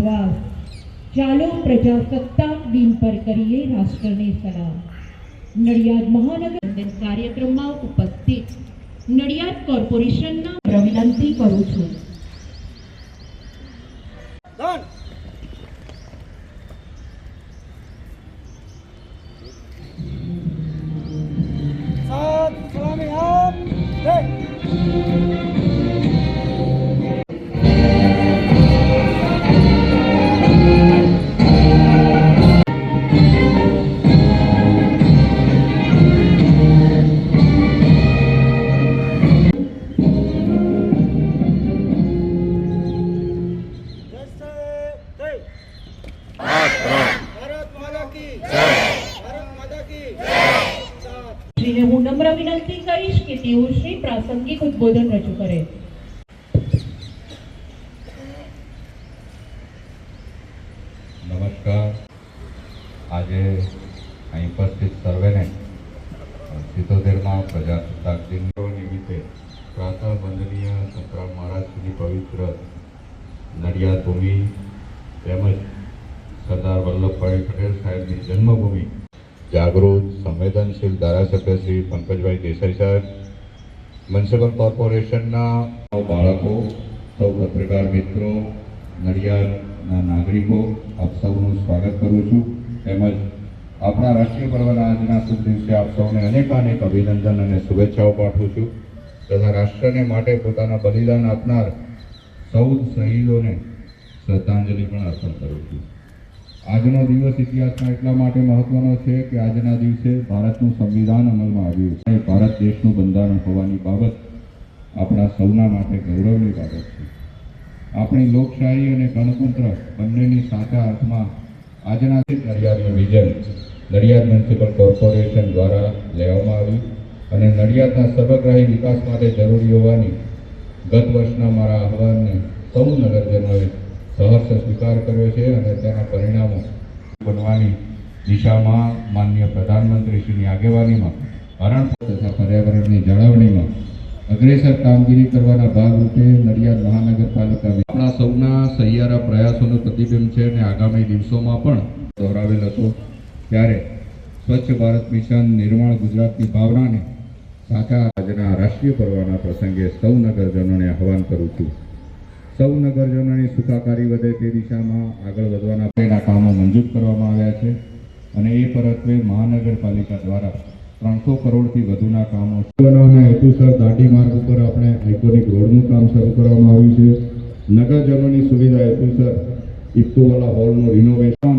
વિશ્વાસ ચાલો પ્રજાસત્તાક દિન પર કરીએ રાષ્ટ્રને સલામ. નડિયાદ મહાનગર કાર્યક્રમમાં ઉપસ્થિત નડિયાદ કોર્પોરેશનના વિનંતી કરું છું. સલામી આપ કરીશ કે તેઓ શ્રી પ્રાસંગિક ઉદ્બોધન રજૂ કરે. નમસ્કાર. આજે અહીં ઉપસ્થિત સર્વેને સિત્તોતેરમાં પ્રજાસત્તાક દિન નિમિત્તે પ્રાતઃ વંદનીય સંતરામ મહારાજની પવિત્ર નડિયાદ ભૂમિ તેમજ સરદાર વલ્લભભાઈ પટેલ સાહેબની જન્મભૂમિ જાગૃત, સંવેદનશીલ ધારાસભ્ય શ્રી પંકજભાઈ દેસાઈ સાહેબ મ્યુનિસિપલ કોર્પોરેશનના બાળકો, સૌ પત્રકાર મિત્રો, નડિયાદના નાગરિકો, આપ સૌનું સ્વાગત કરું છું. તેમજ આપણા રાષ્ટ્રીય પર્વના આજના શુભ દિવસે આપ સૌને અનેકાનેક અભિનંદન અને શુભેચ્છાઓ પાઠવું છું તથા રાષ્ટ્રને માટે પોતાના બલિદાન આપનાર સૌ શહીદોને શ્રદ્ધાંજલિ પણ અર્પણ કરું છું. આજનો દિવસ ઇતિહાસમાં એટલા માટે મહત્વનો છે કે આજના દિવસે ભારતનું સંવિધાન અમલમાં આવ્યું છે. ભારત દેશનું બંધારણ હોવાની બાબત આપણા સૌના માટે ગૌરવની બાબત છે. આપણી લોકશાહી અને ગણતંત્ર બંનેની સાચા અર્થમાં આજના નડિયાદનું વિઝન નડિયાદ મ્યુનિસિપલ કોર્પોરેશન દ્વારા લેવામાં આવ્યું અને નડિયાદના સર્વગ્રાહી વિકાસ માટે જરૂરી હોવાની ગત વર્ષના મારા આહવાનને સૌ નગરજનોએ સહર્ષ સ્વીકાર કર્યો છે અને તેના પરિણામો બનવાની દિશામાં માનનીય પ્રધાનમંત્રીશ્રીની આગેવાનીમાં, હરણ તથા પર્યાવરણની જાળવણીમાં અગ્રેસર કામગીરી કરવાના ભાગરૂપે નડિયાદ મહાનગરપાલિકા આપણા સૌના સહિયારા પ્રયાસોનું પ્રતિબિંબ છે અને આગામી દિવસોમાં પણ દોહરાવેલ હતો ત્યારે સ્વચ્છ ભારત મિશન, નિર્માણ ગુજરાતની ભાવનાને સાચા આજના રાષ્ટ્રીય પર્વના પ્રસંગે સૌ નગરજનોને આહવાન કરું છું. સૌ નગરજનોની સુખાકારી વધે તે દિશામાં આગળ વધવાના તેના કામો મંજૂર કરવામાં આવ્યા છે અને એ પરત્વે મહાનગરપાલિકા દ્વારા ત્રણસો કરોડથી વધુના કામો બનાવવાના હેતુસર દાંડી માર્ગ ઉપર આપણે આઇકોનિક રોડનું કામ શરૂ કરવામાં આવ્યું છે. નગરજનોની સુવિધા હેતુસર ઇફકોવાલા હોલનું રિનોવેશન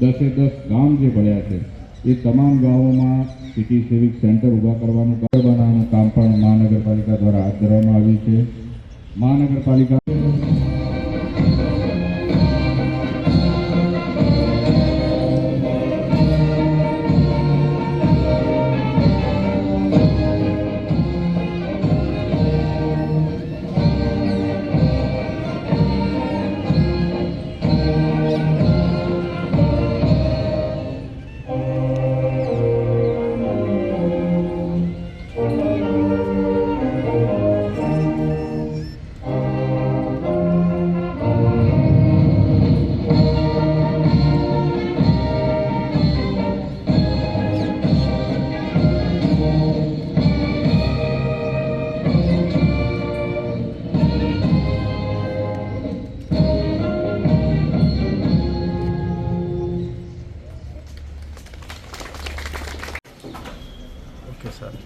દસે દસ ગામ જે ભર્યા છે, એ તમામ ગામોમાં સિટી સિવિક સેન્ટર ઊભા કરવાનું બનાવવાનું કામ પણ મહાનગરપાલિકા દ્વારા હાથ ધરવામાં આવ્યું છે. મહાનગરપાલિકા સર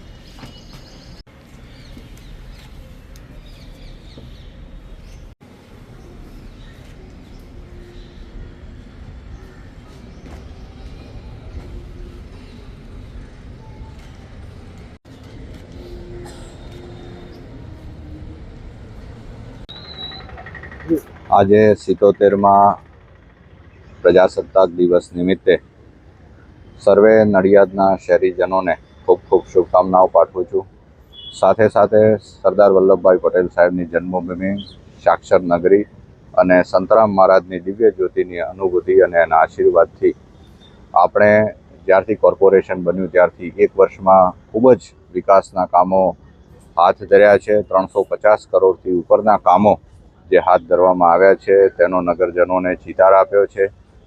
આજે સિત્તોતેરમાં પ્રજાસત્તાક દિવસ નિમિત્તે સર્વે નડિયાદના શહેરીજનોને શુભકામનાઓ પાઠવું છું. સાથે સાથે સરદાર વલ્લભભાઈ પટેલ સાહેબની જન્મભૂમિ, સાક્ષર નગરી અને સંતરામ મહારાજની દિવ્ય જ્યોતિની અનુભૂતિ અને એના આશીર્વાદથી આપણે જ્યારથી કોર્પોરેશન બન્યું ત્યારથી એક વર્ષમાં ખૂબ જ વિકાસના કામો હાથ ધર્યા છે. ત્રણસો પચાસ કરોડથી ઉપરના કામો જે હાથ ધરવામાં આવ્યા છે, તેનો નગરજનોને ચિતાર આપ્યો છે.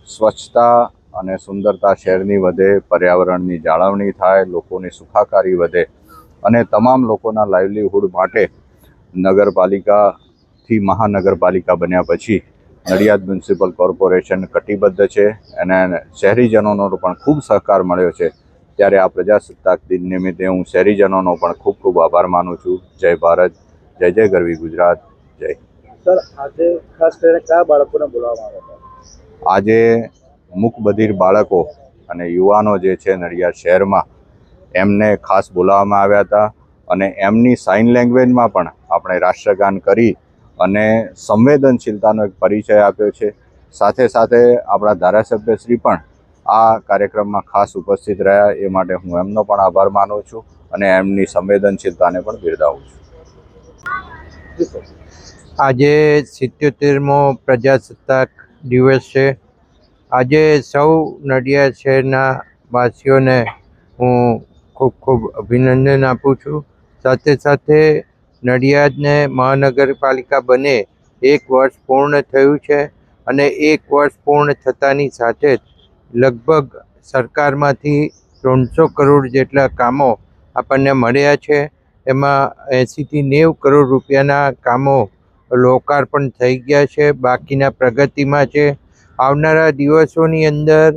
સ્વચ્છતા અને સુંદરતા શહેરની વધે પર્યાવરણની જાળવણી થાય લોકોની સુખાકારી વધે અને તમામ લોકોના લાઇવલીહુડ માટે નગરપાલિકાથી મહાનગરપાલિકા બન્યા પછી નડિયાદ મ્યુનિસિપલ કોર્પોરેશન કટિબદ્ધ છે. અને શહેરીજનોનો પણ ખૂબ સહકાર મળ્યો છે. ત્યારે આ પ્રજાસત્તાક દિન નિમિત્તે હું શહેરીજનોનો પણ ખૂબ ખૂબ આભાર માનું છું. જય ભારત જય જય ગરવી ગુજરાત જય સર આજે ખાસ કરીને કયા બાળકોને બોલાવવામાં આવ્યા હતા? આજે મૂકબધિર બાળકો અને યુવાનો જે છે નડિયાદ શહેરમાં, એમને ખાસ બોલાવવામાં આવ્યા હતા અને એમની સાઇન લેંગ્વેજમાં પણ આપણે રાષ્ટ્રગાન કરી અને સંવેદનશીલતાનો એક પરિચય આપ્યો છે. સાથે સાથે આપણા ધારાસભ્યશ્રી પણ આ કાર્યક્રમમાં ખાસ ઉપસ્થિત રહ્યા, એ માટે હું એમનો પણ આભાર માનું છું અને એમની સંવેદનશીલતાને પણ બિરદાવું છું. આજે સિત્યોતેરમો પ્રજાસત્તાક દિવસ છે. આજે સૌ નડિયાદ શહેરના વાસીઓને હું ખૂબ ખૂબ અભિનંદન આપું છું. સાથે સાથે નડિયાદને મહાનગરપાલિકા બને એક વર્ષ પૂર્ણ થયું છે અને એક વર્ષ પૂર્ણ થતાની સાથે જ લગભગ સરકારમાંથી ત્રણસો કરોડ જેટલા કામો આપણને મળ્યા છે. એમાં એંશીથી નેવું કરોડ રૂપિયાના કામો લોકાર્પણ થઈ ગયા છે. બાકીના પ્રગતિમાં છે. આવનારા દિવસોની અંદર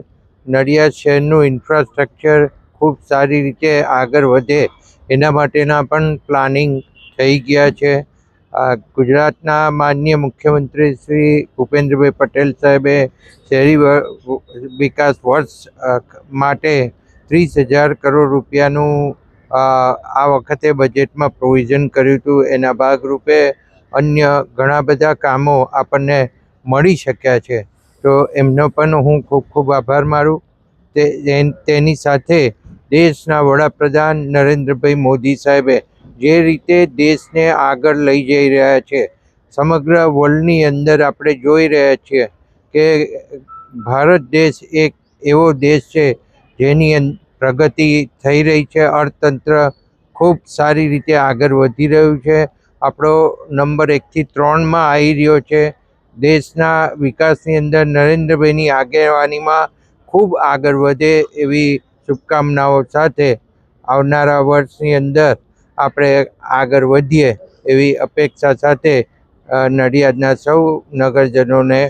નડિયાદ શહેરનું ઇન્ફ્રાસ્ટ્રક્ચર ખૂબ સારી રીતે આગળ વધે, એના માટેના પણ પ્લાનિંગ થઈ ગયા છે. ગુજરાતના માનનીય મુખ્યમંત્રી શ્રી ભૂપેન્દ્રભાઈ પટેલ સાહેબે શહેરી વિકાસ વર્ષ માટે ત્રીસ હજાર કરોડ રૂપિયાનું આ વખતે બજેટમાં પ્રોવિઝન કર્યું હતું. એના ભાગરૂપે અન્ય ઘણા બધા કામો આપણને મળી શક્યા છે. તો એમનો પણ હું ખૂબ ખૂબ આભાર મારું. તે તેની સાથે દેશના વડાપ્રધાન નરેન્દ્રભાઈ મોદી સાહેબે જે રીતે દેશને આગળ લઈ જઈ રહ્યા છે, સમગ્ર વર્લ્ડની અંદર આપણે જોઈ રહ્યા છીએ કે ભારત દેશ એક એવો દેશ છે જેની પ્રગતિ થઈ રહી છે, અર્થતંત્ર ખૂબ સારી રીતે આગળ વધી રહ્યું છે. આપણો નંબર એકથી ત્રણમાં આવી રહ્યો છે. દેશના વિકાસની અંદર નરેન્દ્રભાઈની આગેવાનીમાં ખૂબ આગળ વધે એવી શુભકામનાઓ સાથે આવનારા વર્ષની અંદર આપણે આગળ વધીએ એવી અપેક્ષા સાથે નડિયાદના સૌ નગરજનોને